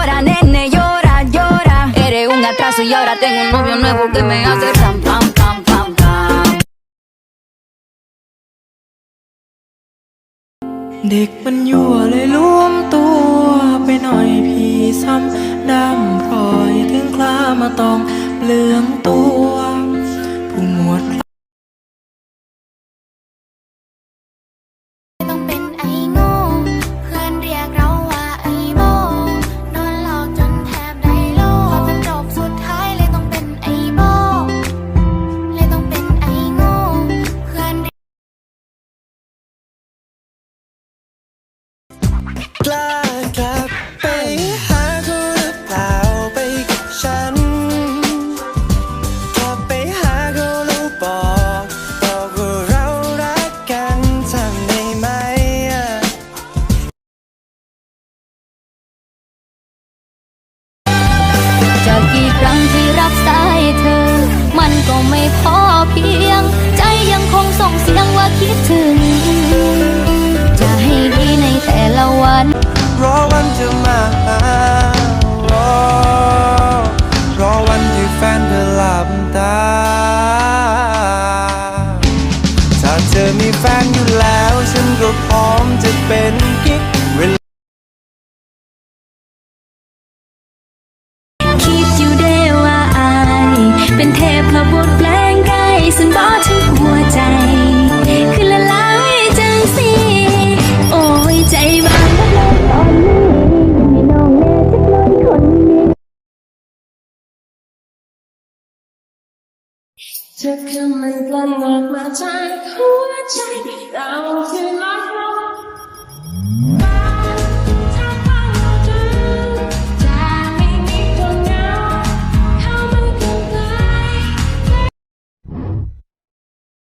llora, nene, llora, llora. Eres un atraso y ahora tengo un novio nuevo que me hace pam, pam, pam, pam, pam. เด็กมันยั่วเลยล้วมตัวไปหน่อยพี่ซ้ำดำพลอยถึงคลามาตองเปลืองตัว กล้ากลับไปหาเขาหรือเปล่าไปกับฉันกลับไปหาเขาแล้วบอกบอกว่าเรารักกันทำได้ไหมอะจะกี่ครั้งที่รับสายเธอ มันก็ไม่พอเพียง ใจยังคงส่งเสียง วันจะมาหารอรอวันที่แฟนเธอหลับตา ถ้าเธอมีแฟนอยู่แล้ว ฉันก็พร้อมจะเป็นกิ๊กเวลา คิดอยู่ได้ว่าอาย เป็นเทพพระบุตรแปลงกายสันบอถึงหัวใจ จะคือมันก